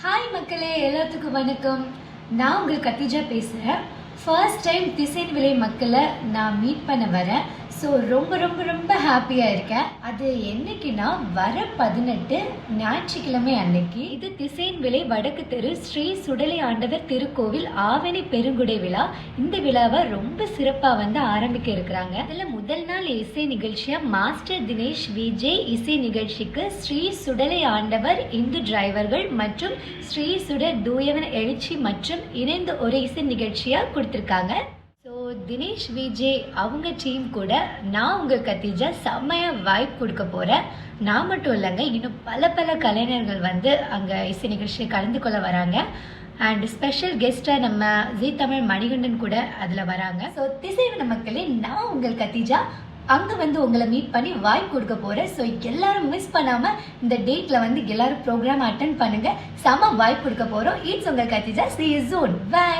Hi மக்களே எல்லாத்துக்கும் வணக்கம். நான் உங்கள் கத்திஜா பேசுகிறேன் ஃபர்ஸ்ட் டைம் திசைன் விலை மக்களை நான் மீட் பண்ண வரேன். ஸோ ரொம்ப ரொம்ப ரொம்ப ஹாப்பியாக இருக்கேன். அது என்னைக்குன்னா வர பதினெட்டு ஞாயிற்றுக்கிழமை அன்னைக்கு. இது திசைன் விலை வடக்கு தெரு ஸ்ரீ சுடலை ஆண்டவர் திருக்கோவில் ஆவணி பெருங்குடை விழா. இந்த விழாவை ரொம்ப சிறப்பாக வந்து ஆரம்பிக்க இருக்கிறாங்க. இதில் முதல் நாள் இசை நிகழ்ச்சியாக மாஸ்டர் தினேஷ் விஜய் இசை நிகழ்ச்சிக்கு ஸ்ரீ சுடலை ஆண்டவர் இந்து டிரைவர்கள் மற்றும் ஸ்ரீ சுடர் தூயவன் எழுச்சி மற்றும் இணைந்து ஒரு இசை நிகழ்ச்சியாக கொடுத்துருக்காங்க. ஸோ தினேஷ் விஜய் அவங்க டீம் கூட நான் உங்கள் கத்திஜா செம்மையாக வாய்ப்பு கொடுக்க போகிறேன் நான் மட்டும் இல்லைங்க இன்னும் பல பல கலைஞர்கள் வந்து அங்கே இசை நிகழ்ச்சியை கலந்து கொள்ள வராங்க. அண்ட் ஸ்பெஷல் கெஸ்ட்டாக நம்ம ஜி தமிழ் மணிகண்டன் கூட அதில் வராங்க. ஸோ திசைவன மக்களே நான் உங்கள் கத்திஜா அங்கே வந்து உங்களை மீட் பண்ணி வாய்ப்பு கொடுக்க போகிறேன் ஸோ எல்லாரும் மிஸ் பண்ணாமல் இந்த டேட்டில் வந்து எல்லாரும் ப்ரோக்ராம் அட்டன் பண்ணுங்கள் செம வாய்ப்பு கொடுக்க போகிறோம் இட்ஸ் உங்கள் Khadija she is own by